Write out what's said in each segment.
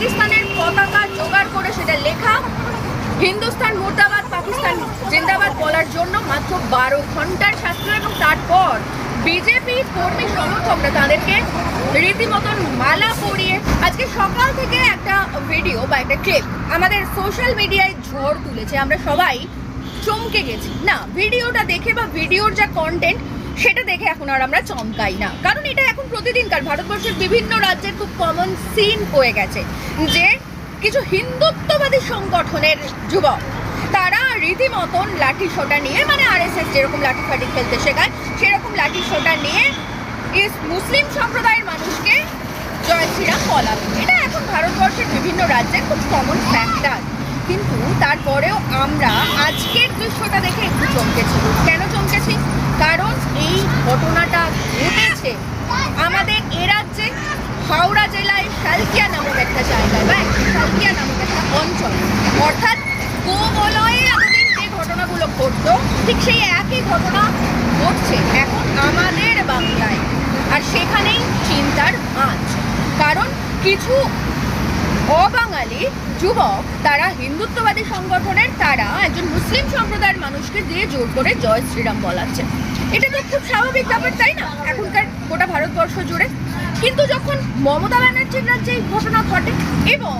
পাকিস্তানের পতাকা জোগাড় করে সেটা লেখা। হিন্দুস্তান, মুর্দাবাদ, পাকিস্তান জিন্দাবাদ বলার জন্য মাত্র বারো ঘণ্টার শাস্ত্র এবং তারপর বিজেপি কর্মী সমর্থকরা তাদেরকে রীতিমতন মালা পরিয়ে আজকে সকাল থেকে একটা ভিডিও বা একটা ক্লিপ আমাদের সোশ্যাল মিডিয়ায় ঝড় তুলেছে। আমরা সবাই চমকে গেছি। না ভিডিওটা দেখে বা ভিডিওর যা কন্টেন্ট সেটা দেখে এখন আর আমরা চমকাই না। কারণ এটা এখন প্রতিদিনকার। ভারতবর্ষের বিভিন্ন রাজ্যের খুব কমন সিন হয়ে গেছে যে কিছু হিন্দুত্ববাদী সংগঠনের যুবক, তারা রীতিমতন লাঠি সোটা নিয়ে মানে আরএসএস যেরকম লাঠি ফাটি খেলতে শেখায়, সেরকম লাঠি সোটা নিয়ে মুসলিম সম্প্রদায়ের মানুষকে জয় শ্রীরাম বলাবে। এটা এখন ভারতবর্ষের বিভিন্ন রাজ্যের খুব কমন ফ্যাক্টর কিন্তু তারপরেও আমরা আজকের দৃশ্যটা দেখে একটু চমকেছি। কেন চমকেছি? কারণ এই ঘটনাটা ঘটেছে আমাদের এ রাজ্যে হাওড়া জেলায় শালকিয়া নামক একটা জায়গায়, বা শালকিয়া নামক একটা অঞ্চল। অর্থাৎ গোবলয়ে এতদিন যে ঘটনাগুলো ঘটতো, ঠিক সেই একই ঘটনা ঘটছে এখন আমাদের বাংলায়। আর সেখানেই চিন্তার মাছ কারণ কিছু অবাঙালি যুবক, তারা হিন্দুত্ববাদী সংগঠনের তারা একজন মুসলিম সম্প্রদায়ের মানুষকে দিয়ে জোর করে জয় শ্রীরাম বলাচ্ছে। এটা তো খুব স্বাভাবিক ব্যাপার, তাই না? এখনকার গোটা ভারতবর্ষ জুড়ে। কিন্তু যখন মমতা ব্যানার্জির রাজ্যে এই ঘটনা ঘটে এবং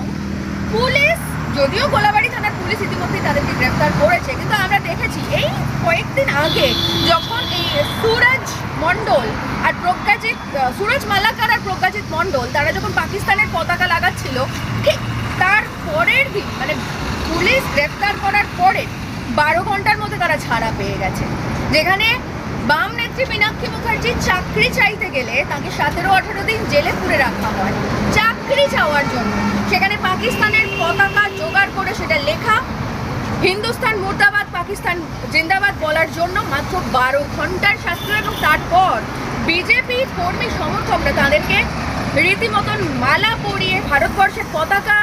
পুলিশ, যদিও গোলাবাড়ি থানার পুলিশ ইতিমধ্যেই তাদেরকে গ্রেফতার করেছে, কিন্তু আমরা দেখেছি এই কয়েকদিন আগে যখন এই সুরজ মণ্ডল আর প্রজ্ঞাজিৎ সুরজ মালাকার আর প্রজ্ঞাজিৎ মণ্ডল, তারা যখন পাকিস্তানের পতাকা লাগাচ্ছিল, ঠিক তার পরের দিন মানে পুলিশ গ্রেফতার করার পরে বারো ঘণ্টার মধ্যে তারা ছাড়া পেয়ে গেছে। যেখানে বাম নেত্রী মীনাক্ষী মুখার্জি চাকরি চাইতে গেলে তাকে সতেরো আঠেরো দিন জেলে পুরে রাখা হয়। চাকরি চাওয়ার জন্য। সেখানে পাকিস্তানের পতাকা জোগাড় করে সেটা লেখা, হিন্দুস্তান মুর্দাবাদ, পাকিস্তান জিন্দাবাদ বলার জন্য মাত্র বারো ঘণ্টার শাস্ত্র এবং তারপর বিজেপি কর্মী সমর্থকরা তাদেরকে রীতিমতন মালা পরিয়ে ভারতবর্ষের পতাকা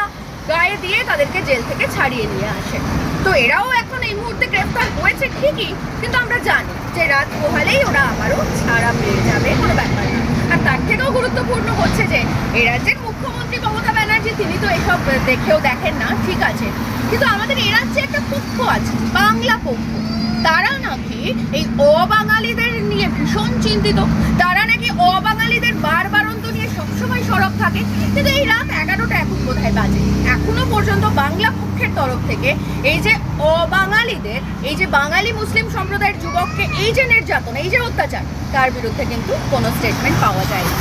গায়ে দিয়ে তাদেরকে জেল থেকে ছাড়িয়ে নিয়ে আসে। তো এরাও এখন এই মুহূর্তে গ্রেফতার হয়েছে ঠিকই, কিন্তু আমরা জানি যে রাত পোহালেই ওরা আবারও ছাড়া পেয়ে যাবে, কোনো ব্যাপার না। আর তার থেকেও গুরুত্বপূর্ণ হচ্ছে যে এই রাজ্যের মুখ্যমন্ত্রী মমতা ব্যানার্জি, তিনি তো এসব দেখেও দেখেন না, ঠিক আছে। কিন্তু আমাদের এই রাজ্যে একটা পক্ষ আছে, বাংলা পক্ষ। তারা নাকি এই অবাঙালিদের চিন্তিত। তারা নাকি অবাঙালিদের বারবারন্ত নিয়ে সবসময় সরব থাকে। কিন্তু এই রাত এগারোটা এখন কোথায় বাজে। এখনও পর্যন্ত বাংলা পক্ষের তরফ থেকে এই যে অবাঙালিদের, এই যে বাঙালি মুসলিম সম্প্রদায়ের যুবককে এই যে নির্যাতন, এই যে অত্যাচার, তার বিরুদ্ধে কিন্তু কোনো স্টেটমেন্ট পাওয়া যায় না